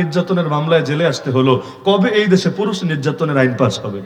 নির্যাতনের মামলায় জেলে আসতে হলো। কবে এই দেশে পুরুষ নির্যাতনের আইন পাস হবে?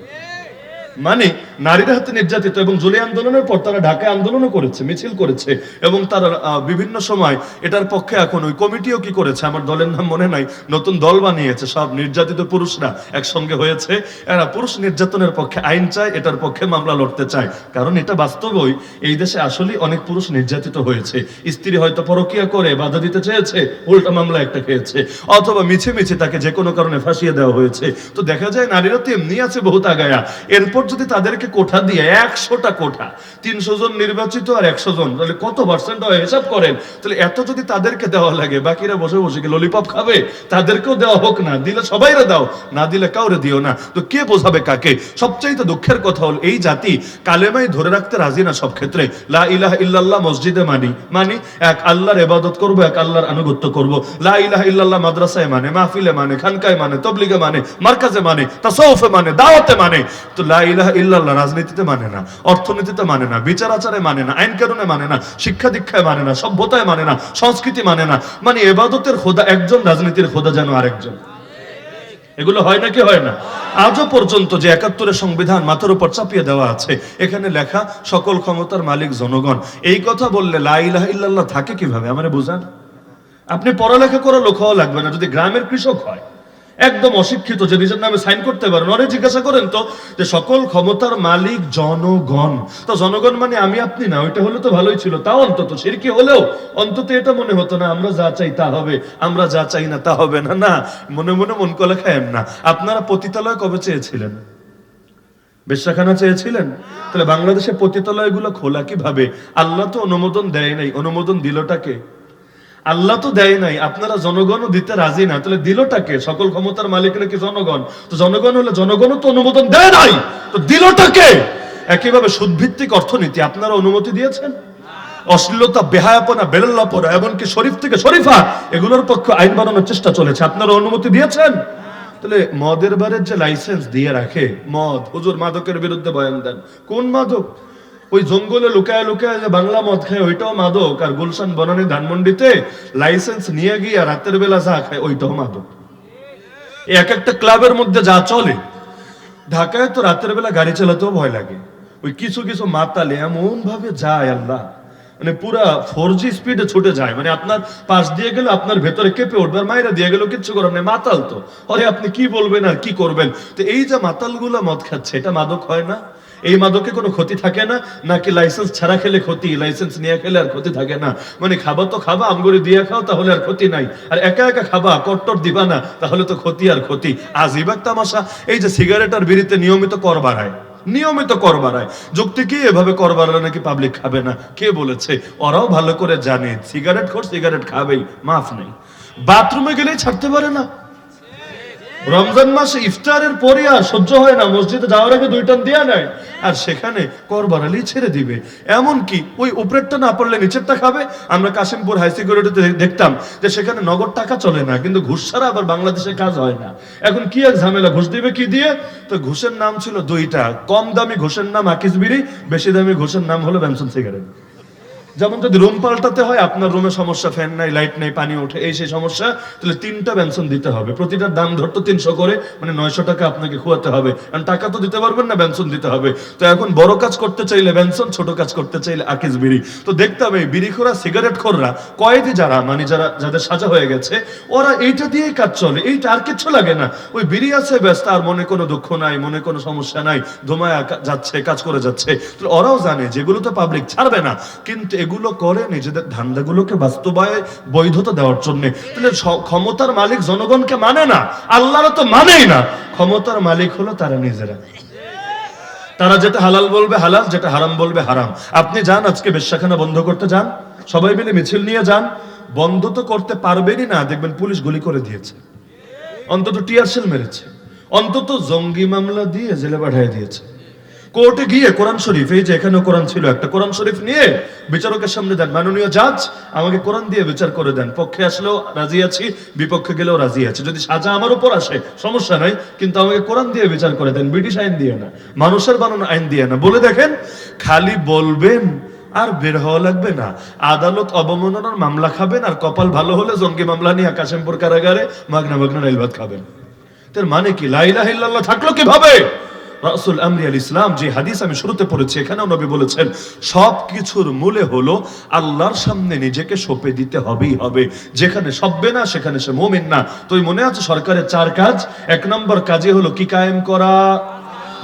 মানে নারীরা হাতে নির্যাতিত এবং জুলাই আন্দোলনের পর তারা ঢাকায় আন্দোলনও করেছে, মিছিল করেছে এবং তারা বিভিন্ন সময় এটার পক্ষে এখন ওই কমিটিও কি করেছে আমার দলের নাম মনে নাই, নতুন দল বানিয়েছে, সব নির্যাতিত পুরুষরা একসঙ্গে হয়েছে, এরা পুরুষ নির্যাতনের পক্ষে আইন চায়, এটার পক্ষে মামলা লড়তে চায়। কারণ এটা বাস্তবই, এই দেশে আসলে অনেক পুরুষ নির্যাতিত হয়েছে। স্ত্রী হয়তো পরকিয়া করে, বাধা দিতে চেয়েছে, উল্টা মামলা একটা খেয়েছে, অথবা মিছে মিছে তাকে যে কোনো কারণে ফাঁসিয়ে দেওয়া হয়েছে। তো দেখা যায় নারীরা তো এমনি আছে বহুত আগায়া। এরপর যদি তাদেরকে কোঠা দিয়ে একশোটা কোঠা, তিনশো জন নির্বাচিত আর একশো জন, তাহলে কত পার্সেন্ট হয় হিসাব করেন? তাহলে এত যদি তাদেরকে দেওয়া লাগে, বাকিরা বসে বসে কি ললিপপ খাবে? তাদেরকেও দেওয়া হোক না, দিলে সবাইরে দাও, না দিলে কাউরে দিও না। তো কে বোঝাবে কাকে? সবচাইতে দুঃখের কথা হল, এই জাতি কালেমাই ধরে রাখতে রাজি না সব ক্ষেত্রে। লা ইলাহা ইল্লাল্লাহ মসজিদে মানি। মানি, এক আল্লাহর এবাদত করব, এক আল্লাহর আনুগত্য করব। লা ইলাহা ইল্লাল্লাহ মাদ্রাসায় মানে মাহফিলে মানে খানকায় মানে তবলিগে মানে মার্কাজে মানে তাসাউফে মানে দাওয়াতে মানে। তো লা ইল্লাল্লাহ রাজনীতিতে মানে না, অর্থনীতিতে মানে না, বিচার আচারে মানে না, আইন কানুনে মানে না, শিক্ষা দীক্ষায় মানে না, সভ্যতায় মানে না, সংস্কৃতি মানে না মানে এবাদতের খোদা একজন, রাজনীতির খোদা যেন আরেকজন। এগুলো হয় নাকি হয় না? আজও পর্যন্ত যে একাত্তরের সংবিধান মাথার উপর চাপিয়ে দেওয়া আছে, এখানে লেখা, সকল ক্ষমতার মালিক জনগণ। এই কথা বললে লাইলাহ ইল্লাল্লাহ থাকে কীভাবে? আমারে বুঝান। আপনি পড়ালেখা করা লোক হওয়া লাগবে না, যদি গ্রামের কৃষক হয়। একদম অশিক্ষিত যে নিজের নামে সাইন করতে পারেন অনেক জিজ্ঞাসা করেন তো যে সকল ক্ষমতার মালিক জনগণ। তো জনগণ মানে আমি, আপনি না, ওইটা হলে তো ভালোই ছিল। তাও অন্তত সিরকি হলেও অন্তত এটা মনে হতো না, আমরা যা চাই তা হবে, আমরা যা চাই না তা হবে না না। মনে মনে মন কলে খায়েন না। আপনারা পতিতালয় কবে চেয়েছিলেন? বেশ্যাখানা চেয়েছিলেন? তাহলে বাংলাদেশে পতিতালয়গুলো খোলা কীভাবে? আল্লাহ তো অনুমোদন দেয় নাই। অনুমোদন দিলটাকে আল্লাহ তো দেয় নাই, আপনারা জনগণও দিতে রাজি না। তাহলে দিলটাকে সকল ক্ষমতার মালিকরা কি জনগণ? তো জনগণ হলে জনগণও তো অনুমোদন দেয় নাই। তো দিলটাকে একইভাবে সুদভিত্তিক অর্থনীতি, আপনারা অনুমতি দিয়েছেন? অশ্লীলতা, বেহায়াপনা, বেলাল্লাপনা, এমনকি শরীফ থেকে শরীফা, এগুলোর পক্ষে আইন বানানোর চেষ্টা চলেছে। আপনারা অনুমতি দিয়েছেন? তাহলে মদের বারের যে লাইসেন্স দিয়ে রাখে, মদ, হুজুর মাদকের বিরুদ্ধে বয়ান দেন। কোন মাদক? ওই জঙ্গলে লুকায় লুকায় যে বাংলা মদ খায়, ওইটাও মাদক। আর গুলশান বনানী ধানমন্ডিতে লাইসেন্স নিয়ে গিয়ে রাতের বেলা যা খায়, ওইটাও মাদক। এক একটা ক্লাবের মধ্যে যা চলে, ঢাকায় তো রাতের বেলা গাড়ি চালাতেও ভয় লাগে। ওই কিছু কিছু মাতালে এমন ভাবে যায় আল্লাহ। মানে পুরা ফোর জি স্পিডে ছুটে যায়। মানে আপনার পাশ দিয়ে গেলে আপনার ভেতরে কেঁপে উঠবে, আর মায়েরা দিয়ে গেল কিচ্ছু করার মাতাল তো। আরে, আপনি কি বলবেন আর কি করবেন? তো এই যে মাতালগুলো মদ খাচ্ছে, এটা মাদক হয় না? এই মাদকে কোনো ক্ষতি থাকে না, নাকি লাইসেন্স ছাড়া খেলে ক্ষতি লাইসেন্স নিয়ে খেলে আর ক্ষতি থাকে না। মানে খাবা তো খাবা আমগরি দিয়ে খাও, তাহলে আর ক্ষতি নাই। আর একা একা খাবা, কট্টর দিবা না, তাহলে তো ক্ষতি আর ক্ষতি। আজ ইবাক তামাশা এই যে সিগারেট আর বিড়িতে নিয়মিত কর বাড়ায়। নিয়মিত কর বাড়ায়। যুক্তি কি এভাবে কর বাড়ালে নাকি পাবলিক খাবে না? কে বলেছে? ওরাও ভালো করে জানে। সিগারেট খোর সিগারেট খাবেই, মাফ নেই। বাথরুমে গেলেই ছাড়তে পারে না। রমজান মাসে ইফতারের পরে আর সহ্য হয় না, মসজিদে যাওয়ার আগে দুই টান দেয়া নেয় আর সেখানে কর বাড়ালেই ছেড়ে দিবে। এমন কি ওই উপরেরটা না পড়লে নিচেরটা খাবে। আমরা কাশিমপুর হাই সিকিউরিটিতে দেখতাম যে সেখানে নগদ টাকা চলে না, কিন্তু ঘুষ ছাড়া আবার বাংলাদেশে কাজ হয় না। এখন কি এক ঝামেলা, ঘুষ দিবে কি দিয়ে? তো ঘুষের নাম ছিল দুইটা, কম দামি ঘুষের নাম আকিস বিড়ি বেশি দামি ঘুষের নাম হলো ব্যানসন সিগারেট। যেমন যদি রুম পাল্টাতে হয়, আপনার রুমে সমস্যা, ফ্যান নাই, লাইট নাই, পানি ওঠে, এই সেই সমস্যা, তাহলে তিনটা বেনসন দিতে হবে। প্রতিটার দাম ধরতো তিনশো করে মানে নয়শো টাকা আপনাকে খুয়াতে হবে। কারণ টাকা তো দিতে পারবেন না বেনসন দিতে হবে। তো এখন বড় কাজ করতে চাইলে বেনসন ছোট কাজ করতে চাইলে আকিস বিড়ি। তো দেখতাম এই বিড়ি খোরা সিগারেট খোররা, কয়েদি যারা মানে যারা, যাদের সাজা হয়ে গেছে, ওরা এইটা দিয়েই কাজ চলে, এইটা আর কিচ্ছু লাগে না। ওই বিড়ি আছে, ব্যাস, তার মনে কোনো দুঃখ নাই, মনে কোনো সমস্যা নাই, ধোমায় যাচ্ছে, কাজ করে যাচ্ছে। তো ওরাও জানে, যেগুলো তো পাবলিক ছাড়বে না, কিন্তু এগুলো করে নিজেদের ধান্দাগুলোকে বাস্তবায় বৈধতা দেওয়ার জন্য। তাহলে ক্ষমতার মালিক জনগণকে মানে না, আল্লাহরা তো মানেই না। ক্ষমতার মালিক হলো তারা নিজেরা। তারা যেটা হালাল বলবে হালাল, যেটা হারাম বলবে হারাম। আপনি যান, আজকে বেশ্যাখানা বন্ধ করতে যান। সবাই মিলে মিছিল নিয়ে যান। বন্ধ তো করতে পারবেনই না। দেখবেন পুলিশ গুলি করে দিয়েছে। অন্তত টিয়ার সেল মেরেছে। অন্তত জঙ্গি মামলা দিয়ে জেলে পাঠিয়ে দিয়েছে। কোর্টে গিয়ে কোরআন শরীফ, এই যে এখানে কোরআন ছিল একটা, কোরআন শরীফ নিয়ে বিচারকের সামনে দেন। মাননীয় জাজ, আমাকে কোরআন দিয়ে বিচার করে দেন। পক্ষে আসলেও রাজি আছি, বিপক্ষে গেলেও রাজি আছি। যদি সাজা আমার উপর আসে, সমস্যা নাই, কিন্তু আমাকে কোরআন দিয়ে বিচার করে দেন। ব্রিটিশ আইন দিয়ে না, মানুষের বানানো আইন দিয়ে না। বলে দেখেন, খালি বলবেন আর বের হওয়া লাগবে না। আদালত অবমাননার মামলা খাবেন আর কপাল ভালো হলে জঙ্গি মামলা নিয়ে কাশেমপুর কারাগারে মাগনা মাগনা রেল ভাত খাবেন। তার মানে কি? লাইলা থাকল কীভাবে? রাসুল আমরি আল ইসলাম যে হাদিস আমি শুরুতে পড়েছি, এখানেও নবী বলেছেন সব কিছুর মূলে হলো আল্লাহর সামনে নিজেকে সঁপে দিতে হবেই হবে। যেখানে সপবে না, সেখানে সে মোমেন না। তুই মনে আছে সরকারের চার কাজ? এক নম্বর কাজে হলো কি কায়েম করা।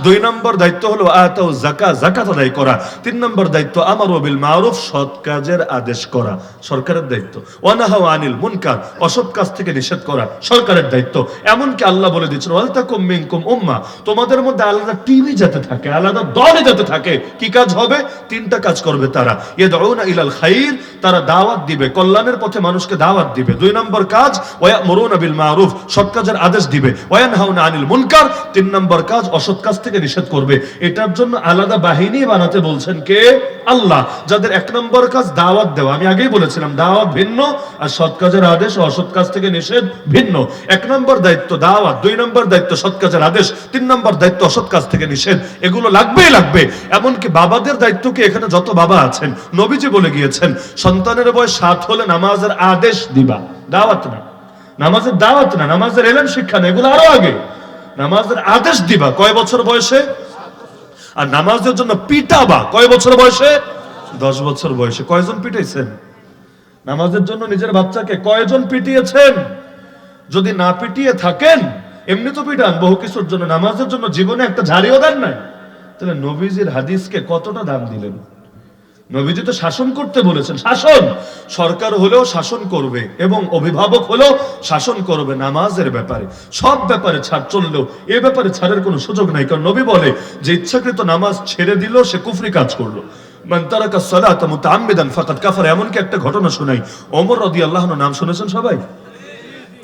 দুই নম্বর দায়িত্ব হলো আতাও জাকা জাকাত আদায় করা। তিন নম্বর দায়িত্ব, আমার বিল মারুফ, সৎ কাজের আদেশ করা। সরকারের দায়িত্ব। ওয়ানাহাও আনিল মুনকার, অসৎ কাজ থেকে নিষেধ করা। সরকারের দায়িত্ব। এমনকি আল্লাহ বলে দিচ্ছেন ওয়ালতাকুম মিনকুম উম্মাহ তোমাদের মধ্যে আলাদা টিমই যাতে থাকে, আলাদা দলে যাতে থাকে, কি কাজ হবে? তিনটা কাজ করবে তারা। ইয়াদউনা ইলাল খাইর, তারা দাওয়াত দিবে। কল্যাণের পথে মানুষকে দাওয়াত দিবে। দুই নম্বর কাজ ওয়ায়ামুরুনা বিল মারুফ, সৎ কাজের আদেশ দিবে। ওয়ানহাউনা আনিল মুনকার, তিন নম্বর কাজ, অসৎ কাজ থেকে নিষেধ করবে। এটার জন্য আলাদা বাহিনী বানাতে বলছেন কে? আল্লাহ। যাদের এক নম্বর কাজ দাওয়াত দেওয়া। আমি আগেই বলেছিলাম, দাওয়াত ভিন্ন আর সৎ কাজের আদেশ অসৎ কাজ থেকে নিষেধ ভিন্ন। এক নম্বর দায়িত্ব দাওয়াত, দুই নম্বর দায়িত্ব সৎ কাজের আদেশ, তিন নম্বর দায়িত্ব অসৎ কাজ থেকে নিষেধ। এগুলো লাগবেই লাগবে। এমনকি বাবাদের দায়িত্ব কি এখানে যত বাবা আছেন? নবীজি বলে গিয়েছেন, সন্তানের বয়স সাত হলে নামাজের আদেশ দিবা। দাওয়াত না। নামাজের দাওয়াত না, নামাজের এলেন শিক্ষা না, এগুলো আরও আগে। নামাজের আদেশ দিবা, কয় বছর বয়সে? আর নামাজের জন্য পিটাবা, কয় বছর বয়সে? দশ বছর বয়সে। কয়জন পিটাইছেন? নামাজের জন্য নিজের বাচ্চাকে কয়জন পিটিয়েছেন? যদি না পিটিয়ে থাকেন, এমনি তো পিটান, বহু কিছুর জন্য। নামাজের জন্য জীবনে একটা ঝাড়িও দেন নাই। তাহলে নবীজির হাদিসকে কতটা দাম দিলেন? নবীজি তো শাসন করতে বলেছেন, শাসন! সরকার হলেও শাসন করবে এবং অভিভাবক হলেও শাসন করবে নামাজের ব্যাপারে। সব ব্যাপারে ছাড় চললেও এ ব্যাপারে ছাড়ের কোনো সুযোগ নাই, কারণ নবী বলে যে ইচ্ছাকৃত নামাজ ছেড়ে দিল, সে কুফরি কাজ করল। মান তারাকা সালাত মুতাআম্মিদান ফাকাত কাফার, এমনকি একটা ঘটনা শোনাই। রাদিয়াল্লাহু আল্লাহন নাম শুনেছেন সবাই?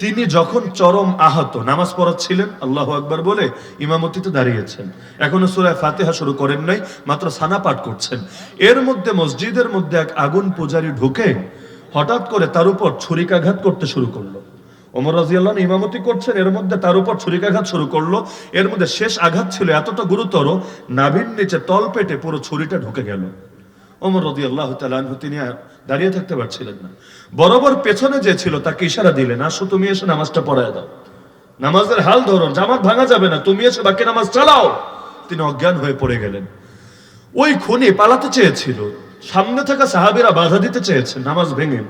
তিনি যখন চরম আহত, নামাজ পড়াচ্ছিলেন, আল্লাহ আকবার বলে ইমামতিতে দাঁড়িয়েছেন। এখনও সুরায় ফাতেহা শুরু করেন নাই, মাত্র সানা পাঠ করছেন। এর মধ্যে মসজিদের মধ্যে এক আগুন পূজারি ঢুকে হঠাৎ করে তার উপর ছুরিকাঘাত করতে শুরু করল। ওমর রাজিয়াল্লাহ ইমামতি করছেন, এর মধ্যে তার উপর ছুরিকাঘাত শুরু করল। এর মধ্যে শেষ আঘাত ছিল এতটা গুরুতর, নাভির নিচে তল পেটে পুরো ছুরিটা ঢুকে গেল। ওমর রদি আল্লাহ তিনি দাঁড়িয়ে থাকতে পারছিলেন না। বরাবর পেছনে যে ছিল, তাকে ইশারা দিলেন আসো, তুমি এসে নামাজটা পড়ায় দাও। নামাজের হাল ধরুন জামাত ভাঙা যাবে না, তুমি এসে বাকি নামাজ চালাও। তিনি অজ্ঞান হয়ে পড়ে গেলেন। ওই খুনি পালাতে চেয়েছিল, সামনে থাকা সাহাবিরা বাধা দিতে চেয়েছে, নামাজ ভেঙে।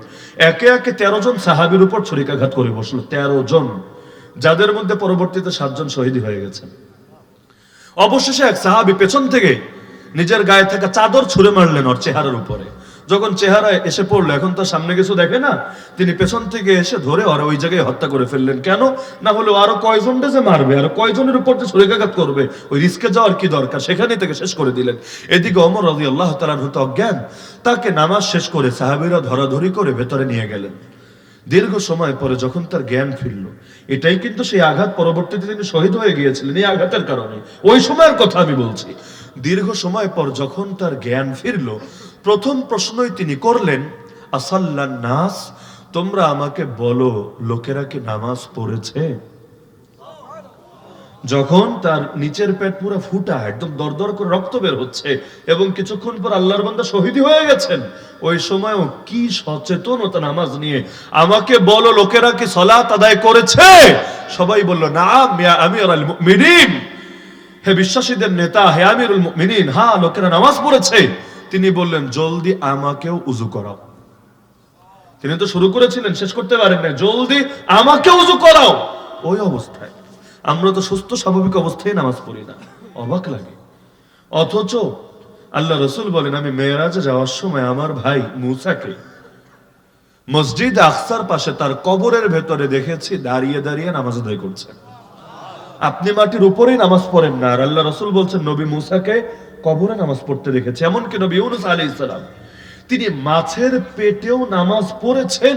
একে একে তেরো জন সাহাবির উপর ছুরিকাঘাত করে বসল, তেরো জন, যাদের মধ্যে পরবর্তীতে সাতজন শহীদ হয়ে গেছেন। অবশেষে এক সাহাবি পেছন থেকে নিজের গায়ে থাকা চাদর ছুঁড়ে মারলেন ওর চেহারার উপরে। যখন চেহারায় এসে পড়ল, এখন তো সামনে কিছু দেখে না, তিনি পেছন থেকে এসে ধরে ওরা ওই জায়গায় হত্যা করে ফেললেন। কেন? না হলে আরও কয়জনটা যে মারবে, আর কয়জনের উপর যে ছুরিকাঘাত করবে, ওই রিস্কে যাওয়ার কি দরকার? সেখানে থেকে শেষ করে দিলেন। এদিকে অমর রাজি আল্লাহ তালার হতো অজ্ঞান, তাকে নামাজ শেষ করে সাহাবিরা ধরাধরি করে ভেতরে নিয়ে গেলেন। দীর্ঘ সময় পরে যখন তার জ্ঞান ফিরল, এটাই কিন্তু সেই আঘাত পরবর্তীতে তিনি শহীদ হয়ে গিয়েছিলেন, এই আঘাতের কারণে। ওই সময়ের কথা আমি বলছি। দীর্ঘ সময় পর যখন তার জ্ঞান ফিরল প্রথম প্রশ্নই তিনি করলেন, আসাল্লান নাস, তোমরা আমাকে বলো, লোকেরা কি নামাজ পড়েছে? যখন তার নিচের পেট পুরো ফুটা, একদম দরদর করে রক্ত বের হচ্ছে, এবং কিছুক্ষণ পর আল্লাহর বান্দা শহীদ হয়ে গেছেন, ওই সময়ও কি সচেতনতা নামাজ নিয়ে, আমাকে বলো, লোকেরা কি সলাত আদায় করেছে? সবাই বলল না আল মুমিনিন। হে বিশ্বাসীদের নেতা, হে আমিরুল মুমিনিন হ্যাঁ লোকেরা নামাজ পড়েছে। তিনি বললেন, জলদি আমাকেও উজু করাও। তিনি তো শুরু করেছিলেন, শেষ করতে পারেন না জলদি আমাকে উজু করাও। ওই অবস্থায় আমরা তো সুস্থ, স্বাভাবিক অবস্থায় নামাজ পড়ি না। অবাক লাগে। অথচ আল্লাহ রসুল বলেন, আমি মেয়েরাজে যাওয়ার সময় আমার ভাই মুসাকে মসজিদ আকসার পাশে তার কবরের ভেতরে দেখেছি, দাঁড়িয়ে দাঁড়িয়ে নামাজ আদায় করছে। আপনি মাটির উপরেই নামাজ পড়েন না। আর আল্লাহ রসুল বলছেন, নবী মুসাকে কবরে নামাজ পড়তে দেখেছে। এমনকি নবী ইউনুস আলী ইসলাম তিনি মাছের পেটেও নামাজ পড়েছেন।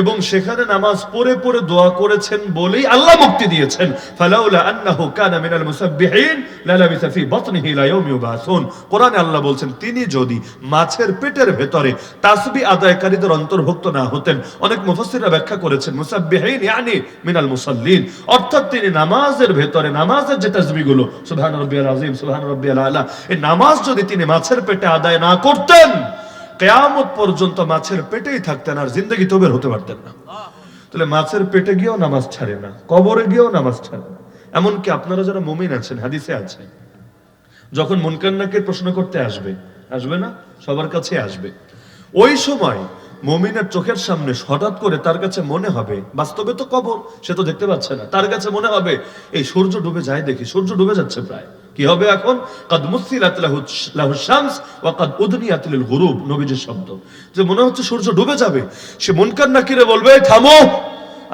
এবং সেখানে নামাজ পড়ে পড়ে দোয়া করেছেন বলেই আল্লাহ মুক্তি দিয়েছেন। ফালাউলা আন্নাহু কানা মিনাল মুসাব্বিহিন, লালাবিসা ফি বাতনিহি ইয়াউমি ইউবাসুন। কোরআনে আল্লাহ বলছেন, তিনি যদি মাছের পেটের ভেতরে তাসবিহ আদায়কারীদের অন্তর্ভুক্ত না হতেন, অনেক মুফাসসিররা ব্যাখ্যা করেছেন, মুসাব্বিহিন ইয়ানি মিনাল মুসাল্লিন। অর্থাৎ তিনি নামাজের ভেতরে, নামাজের যে তাসবিহগুলো, সুবহান রাব্বিয়াল আযীম, সুবহান রাব্বিয়াল আলা, এই নামাজ যদি তিনি মাছের পেটে আদায় না করতেন কেয়ামত পর্যন্ত মাছের পেটেই থাকতেন আর জিন্দগি তো বের হতে পারতেন না। তাহলে মাছের পেটে গিয়েও নামাজ ছাড়ে না, কবরে গিয়েও নামাজ ছাড়ে না। এমনকি আপনারা যারা মুমিন আছেন, হাদিসে আছে, যখন মুনকান্নাকে প্রশ্ন করতে আসবে আসবে না? সবার কাছে আসবে। ওই সময় মমিনের চোখের সামনে হঠাৎ করে তার কাছে মনে হবে, বাস্তবে তো কবর, সে তো দেখতে পাচ্ছে না, তার কাছে মনে হবে, এই সূর্য ডুবে যায় দেখি, সূর্য ডুবে যাচ্ছে প্রায়। কি হবে এখন? কাদ মুসিলাত লাহু শামস ওয়া কাদ উদনিয়াত লিল গুরুব নবীজির শব্দ। যে মনে হচ্ছে সূর্য ডুবে যাবে, সে মুনকার নাকিরে বলবে, থামো,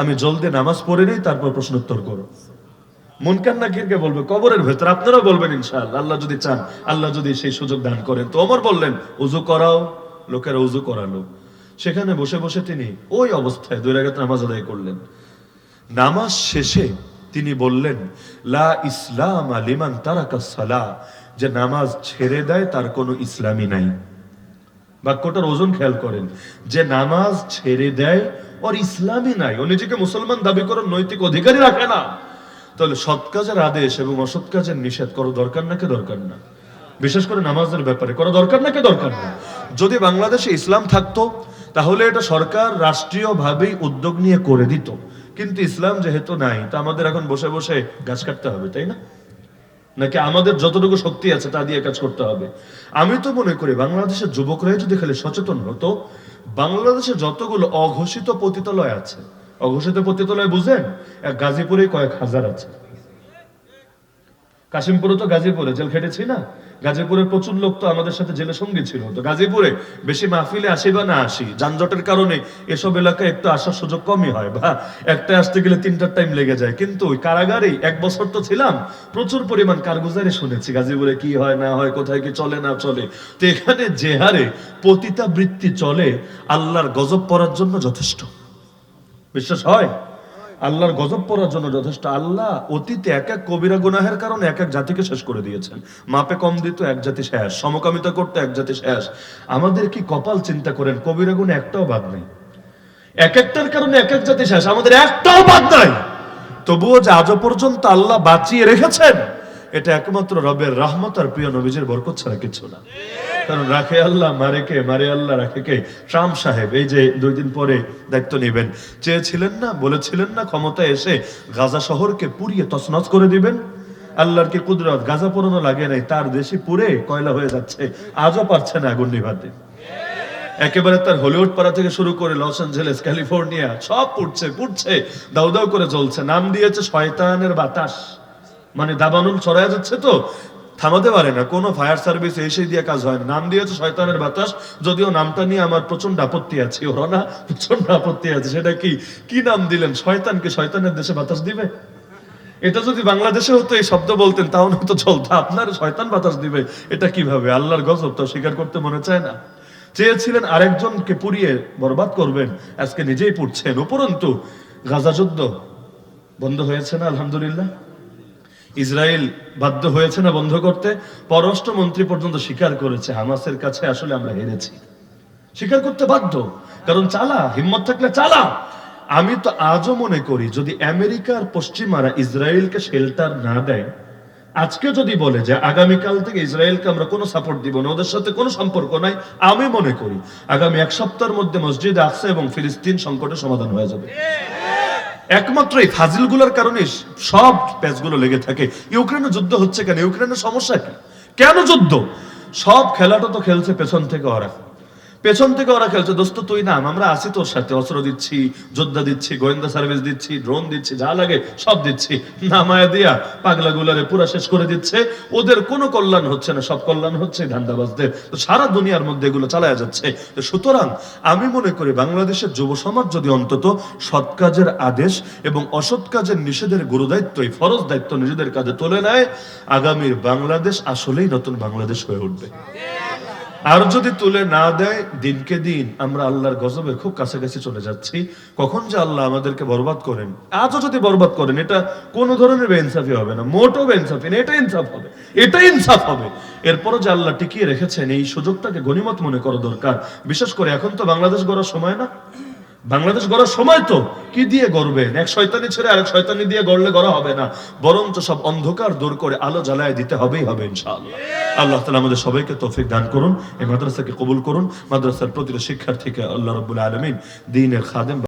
আমি জলদি নামাজ পড়ে নেই, তারপর প্রশ্ন উত্তর করো মুনকার নাকিরকে বলবে? কবরের ভেতর আপনারা বলবেন ইনশাআল্লাহ। আল্লাহ যদি চান, আল্লাহ যদি সেই সুযোগ দান করেন। তো ওমর বললেন উজু করাও, লোকেরা উজু করালো। সেখানে বসে বসে তিনি ওই অবস্থায় দুই রাকাত নামাজ আদায় করলেন। নামাজ শেষে তিনি বললেন, লা ইসলাম আলিমান তারাকা সালা যে নামাজ ছেড়ে দেয় তার কোনো ইসলামই নাই। বাক্যটার ওজন খেয়াল করেন, যে নামাজ ছেড়ে দেয়, ওর ইসলামই নাই। ও নিজেকে মুসলমান দাবি করার নৈতিক অধিকারই রাখে না। তাহলে সৎ কাজের আদেশ এবং অসৎ কাজের নিষেধ করো দরকার না কে দরকার না? বিশেষ করে নামাজের ব্যাপারে করা দরকার না কে দরকার না? যদি বাংলাদেশে ইসলাম থাকতো তাহলে এটা সরকার রাষ্ট্রীয়ভাবেই উদ্যোগ নিয়ে করে দিত। কিন্তু ইসলাম যেহেতু নাই, তা আমাদের এখন বসে বসে গাছ কাটতে হবে, তাই না? নাকি আমাদের যতটুকু শক্তি আছে তা দিয়ে কাজ করতে হবে? আমি তো মনে করি বাংলাদেশের যুবকরাই যদি খালি সচেতন হতো, বাংলাদেশে যতগুলো অঘোষিত পতিতালয় আছে, অঘোষিত পতিতালয় বুঝেন? গাজীপুরে কয়েক হাজার আছে। কাশিমপুরে তো গাজীপুরে, জেল খেটেছি না? গাজীপুরে প্রচুর লোক তো আমাদের সাথে জেলে সঙ্গী ছিল। তো গাজীপুরে বেশি মাহফিলে আসি বা না আসি, যানজটের কারণে এসব এলাকায় একটু আসার সুযোগ কমই হয় বা একটা আসতে গেলে তিনটার টাইম লেগে যায়। কিন্তু ওই কারাগারেই এক বছর তো ছিলাম, প্রচুর পরিমাণ কারগুজারি শুনেছি, গাজীপুরে কি হয়, না হয়, কোথায় কি চলে, না চলে। তো এখানে যে হারে পতিতা বৃত্তি চলে, আল্লাহর গজব পড়ার জন্য যথেষ্ট। বিশ্বাস হয়? আল্লাহর গজব পড়ার জন্য যথেষ্ট। আল্লাহ অতীতে এক এক কবিরা গুনাহের কারণে এক এক জাতিকে শেষ করে দিয়েছেন। মাপে কম দিত, এক জাতি শেষ। সমকামিতা করতে, এক জাতি শেষ। আমাদের কি কপাল চিন্তা করেন? কবিরা গুণ একটাও বাদ নেই। এক একটার কারণে এক এক জাতি শেষ। আমাদের একটাও বাদ নাই। তবুও যে আজও পর্যন্ত আল্লাহ বাঁচিয়ে রেখেছেন, এটা একমাত্র রবের রহমত আর প্রিয় নবীজের বরকত ছাড়া কিছু না। কারণ রাখে আল্লাহ, মারে কে? মারে আল্লাহ, রাখে কে? ট্রাম্প সাহেব, এই যে দুই দিন পরে দায়িত্ব নেবেন। চেয়েছিলেন না, বলেছিলেন না ক্ষমতায় এসে গাজা শহরকে পুড়িয়ে তছনছ করে দিবেন? আল্লাহর কি কুদরত? গাজা পোড়ানো লাগে নাই, তার দেশে পুড়ে কয়লা হয়ে যাচ্ছে। আজও পারছে না আগুন নিভাতে একেবারে তার হলিউড পাড়া থেকে শুরু করে লস অ্যাঞ্জেলেস, ক্যালিফোর্নিয়া, সব পুড়ছে পুড়ছে দাউ দাউ করে জ্বলছে। নাম দিয়েছে শয়তানের বাতাস। মানে দাবানুল ছড়ায় যাচ্ছে তো। থামাতে পারে না। কোনো ফায়ার সার্ভিস এসে দিয়ে কাজ হয় না। নাম দিয়েছে শয়তানের বাতাস, যদিও নামটা নিয়ে আমার প্রচণ্ড আপত্তি আছে। ওরা না প্রচণ্ড আপত্তি আছে। সেটা কি? কি নাম দিলেন? শয়তানকে শয়তানের দেশে বাতাস দিবে? এটা যদি বাংলাদেশে হতো, এই শব্দ বলতেন, তাহলে হয়তো চলতো। আপনার শয়তান বাতাস দিবে, এটা কীভাবে? আল্লাহর গজব তো স্বীকার করতে মনে চায় না। চেয়েছিলেন আরেকজনকে পুড়িয়ে বরবাদ করবেন। আজকে নিজেই পুড়ছেন। উপরন্তু, গাজা যুদ্ধ বন্ধ হয়েছে না, আলহামদুলিল্লাহ? ইসরায়েল বাধ্য হয়েছে না বন্ধ করতে? পররাষ্ট্রমন্ত্রী পর্যন্ত স্বীকার করেছে, হামাসের কাছে আসলে আমরা হেরেছি। স্বীকার করতে বাধ্য, কারণ চালা, হিম্মত থাকলে চালা। আমি তো আজও মনে করি, যদি আমেরিকার পশ্চিমারা ইসরায়েলকে শেল্টার না দেয়, আজকে যদি বলে যে আগামীকাল থেকে ইসরায়েলকে আমরা কোনো সাপোর্ট দিব না, ওদের সাথে কোনো সম্পর্ক নাই, আমি মনে করি, আগামী এক সপ্তাহের মধ্যে মসজিদ আকসা এবং ফিলিস্তিন সংকটের সমাধান হয়ে যাবে। একমাত্র এই ফাজিলগুলোর কারণে সব প্যাচগুলো লেগে থাকে। ইউক্রেনে যুদ্ধ হচ্ছে কেন? ইউক্রেনের সমস্যা কি? কেন যুদ্ধ? সব খেলাটা তো খেলছে পেছন থেকে ওরা। পেছন থেকে ওরা খেলছে, দোস্ত, তুই নাম, আমরা আছি তোর সাথে, অস্ত্র দিচ্ছি, যোদ্ধা দিচ্ছি, গোয়েন্দা সার্ভিস দিচ্ছি, ড্রোন দিচ্ছি, যা লাগে সব দিচ্ছি, নামায়া দিয়া পাগলা গুলারে পুরা শেষ করে দিচ্ছে, ওদের কোনো কল্যাণ হচ্ছে না, সব কল্যাণ হচ্ছে ধান্দাবাজদের, তো সারা দুনিয়ার মধ্যে এগুলো চালায়া যাচ্ছে সুতরাং আমি মনে করি বাংলাদেশের যুব সমাজ যদি অন্তত সৎ কাজের আদেশ এবং অসৎ কাজের নিষেধের গুরুদায়িত্ব, এই ফরজ দায়িত্ব নিজেদের কাজে তুলে নেয়, আগামীর বাংলাদেশ আসলেই নতুন বাংলাদেশ হয়ে উঠবে। আর যদি তুলে না দেয়, দিনকে দিন আমরা আল্লাহর গজবের খুব কাছাকাছি চলে যাচ্ছি। কখন যে আল্লাহ আমাদেরকে বরবাদ করেন, আজও যদি বরবাদ করেন, এটা কোন ধরনের বেইনসাফি হবে না মোটো বেইনসাফি না, এটা ইনসাফ হবে, এটা ইনসাফ হবে। এরপরও যে আল্লাহ টিকিয়ে রেখেছেন, এই সুযোগটাকে গণিমত মনে করা দরকার। বিশেষ করে এখন তো বাংলাদেশ গড়ার সময় না। বাংলাদেশ গড়ার সময় তো। কি দিয়ে গড়বেন এক শয়তানি ছেড়ে আরেক শয়তানি দিয়ে গড়লে গড়া হবে না। বরঞ্চ সব অন্ধকার দূর করে আলো জ্বালায় দিতে হবেই হবে ইনশাআল্লাহ। আল্লাহ তালা আমাদের সবাইকে তৌফিক দান করুন, এই মাদ্রাসাকে কবুল করুন। মাদ্রাসার প্রতিটা শিক্ষার্থীকে আল্লাহ রবুল আলমিন দিনের খাদেম